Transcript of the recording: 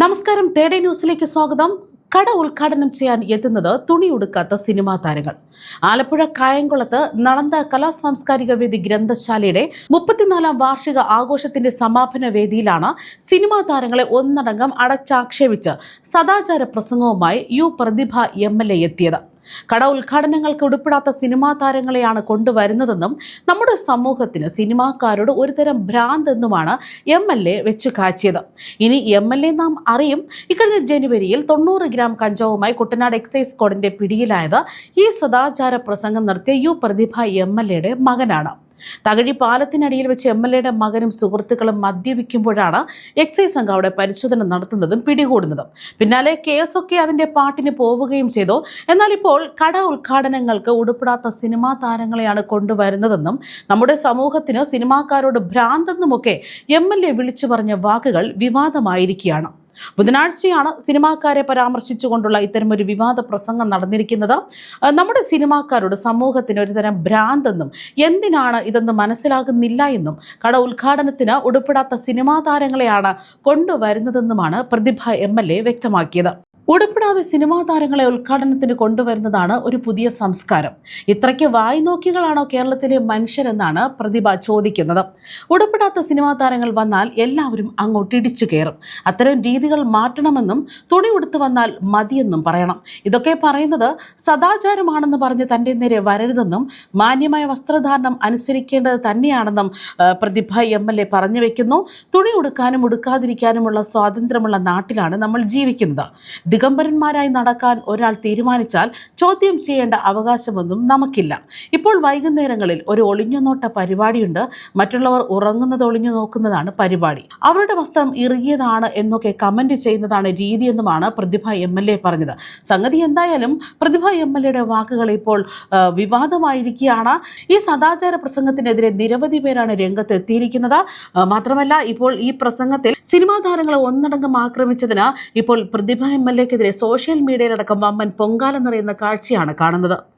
നമസ്കാരം തേടേ ന്യൂസിലേക്ക് സ്വാഗതം. കട ഉദ്ഘാടനം ചെയ്യാൻ എത്തുന്നത് തുണി ഉടുക്കാത്ത സിനിമാ താരങ്ങൾ. ആലപ്പുഴ കായംകുളത്ത് നളന്ത കലാ സാംസ്കാരിക വേദി ഗ്രന്ഥശാലയുടെ മുപ്പത്തിനാലാം വാർഷിക ആഘോഷത്തിന്റെ സമാപന വേദിയിലാണ് സിനിമാ താരങ്ങളെ ഒന്നടങ്കം അടച്ചാക്ഷേപിച്ച് സദാചാര പ്രസംഗവുമായി U Prathibha M L A എത്തിയത്. കട ഉദ്ഘാടനങ്ങൾക്ക് ഉടുപ്പിടാത്ത സിനിമാ താരങ്ങളെയാണ് കൊണ്ടുവരുന്നതെന്നും നമ്മുടെ സമൂഹത്തിന് സിനിമാക്കാരോട് ഒരുതരം ഭ്രാന്ത് എന്നുമാണ് എം എൽ എ വെച്ച് കാച്ചിയത്. ഇനി എം എൽ എ നാം അറിയും ഇക്കഴിഞ്ഞ ജനുവരിയിൽ തൊണ്ണൂറ് ഗ്രാം കഞ്ചാവുമായി കുട്ടനാട് എക്സൈസ് സ്ക്വാഡിന്റെ പിടിയിലായത് ഈ സദാചാര പ്രസംഗം നടത്തിയ യു പ്രതിഭ എം എൽ എയുടെ മകനാണ്. തകഴി പാലത്തിനടിയിൽ വെച്ച് എം എൽ എയുടെ മകനും സുഹൃത്തുക്കളും മദ്യപിക്കുമ്പോഴാണ് എക്സൈസ് സംഘം അവിടെ പരിശോധന നടത്തുന്നതും പിടികൂടുന്നതും. പിന്നാലെ കേസൊക്കെ അതിന്റെ പാട്ടിന് പോവുകയും ചെയ്തു. എന്നാൽ ഇപ്പോൾ കട ഉദ്ഘാടനങ്ങൾക്ക് ഉടുപ്പിടാത്ത സിനിമാ താരങ്ങളെയാണ് കൊണ്ടുവരുന്നതെന്നും നമ്മുടെ സമൂഹത്തിന് സിനിമാക്കാരോട് ഭ്രാന്തെന്നുമൊക്കെ എം എൽ എ വിളിച്ചു പറഞ്ഞ വാക്കുകൾ വിവാദമായിരിക്കുകയാണ്. ബുധനാഴ്ചയാണ് സിനിമാക്കാരെ പരാമർശിച്ചുകൊണ്ടുള്ള ഇത്തരമൊരു വിവാദ പ്രസംഗം നടന്നിരിക്കുന്നത്. നമ്മുടെ സിനിമാക്കാരോട് സമൂഹത്തിന് ഒരുതരം ഭ്രാന്തെന്നും എന്തിനാണ് ഇതെന്ന് മനസ്സിലാകുന്നില്ല എന്നും കട ഉദ്ഘാടനത്തിന് ഉടുപ്പിടാത്ത സിനിമാ താരങ്ങളെയാണ് കൊണ്ടുവരുന്നതെന്നുമാണ് പ്രതിഭ എ വ്യക്തമാക്കിയത്. ഉടുപ്പിടാതെ സിനിമാ താരങ്ങളെ ഉദ്ഘാടനത്തിന് കൊണ്ടുവരുന്നതാണ് ഒരു പുതിയ സംസ്കാരം. ഇത്രയ്ക്ക് വായി നോക്കികളാണോ കേരളത്തിലെ മനുഷ്യരെന്നാണ് പ്രതിഭ ചോദിക്കുന്നത്. ഉടുപ്പിടാത്ത സിനിമാ താരങ്ങൾ വന്നാൽ എല്ലാവരും അങ്ങോട്ട് ഇടിച്ചു കയറും. അത്തരം രീതികൾ മാറ്റണമെന്നും തുണി ഉടുത്തു വന്നാൽ മതിയെന്നും പറയണം. ഇതൊക്കെ പറയുന്നത് സദാചാരമാണെന്ന് പറഞ്ഞ് തന്റെ നേരെ വരരുതെന്നും മാന്യമായ വസ്ത്രധാരണം അനുസരിക്കേണ്ടത് തന്നെയാണെന്നും പ്രതിഭ എം എൽ എ പറഞ്ഞു വെക്കുന്നു. തുണി ഉടുക്കാനും ഉടുക്കാതിരിക്കാനുമുള്ള സ്വാതന്ത്ര്യമുള്ള നാട്ടിലാണ് നമ്മൾ ജീവിക്കുന്നത്. ദിഗംബരന്മാരായി നടക്കാൻ ഒരാൾ തീരുമാനിച്ചാൽ ചോദ്യം ചെയ്യേണ്ട അവകാശമൊന്നും നമുക്കില്ല. ഇപ്പോൾ വൈകുന്നേരങ്ങളിൽ ഒരു ഒളിഞ്ഞുനോട്ട പരിപാടിയുണ്ട്. മറ്റുള്ളവർ ഉറങ്ങുന്നത് ഒളിഞ്ഞു നോക്കുന്നതാണ് പരിപാടി. അവരുടെ വസ്ത്രം ഇറുകിയതാണ് എന്നൊക്കെ കമന്റ് ചെയ്യുന്നതാണ് രീതിയെന്നുമാണ് പ്രതിഭ എം എൽ എ പറഞ്ഞത്. സംഗതി എന്തായാലും പ്രതിഭ എം എൽ എയുടെ വാക്കുകൾ ഇപ്പോൾ വിവാദമായിരിക്കുകയാണ്. ഈ സദാചാര പ്രസംഗത്തിനെതിരെ നിരവധി പേരാണ് രംഗത്ത് എത്തിയിരിക്കുന്നത് മാത്രമല്ല ഇപ്പോൾ ഈ പ്രസംഗത്തിൽ സിനിമാ താരങ്ങളെ ഒന്നടങ്കം ആക്രമിച്ചതിന് ഇപ്പോൾ പ്രതിഭ എം എൽ എക്കെതിരെ സോഷ്യൽ മീഡിയയിലടക്കം വമ്പൻ പൊങ്കാല നിറയുന്ന കാഴ്ചയാണ് കാണുന്നത്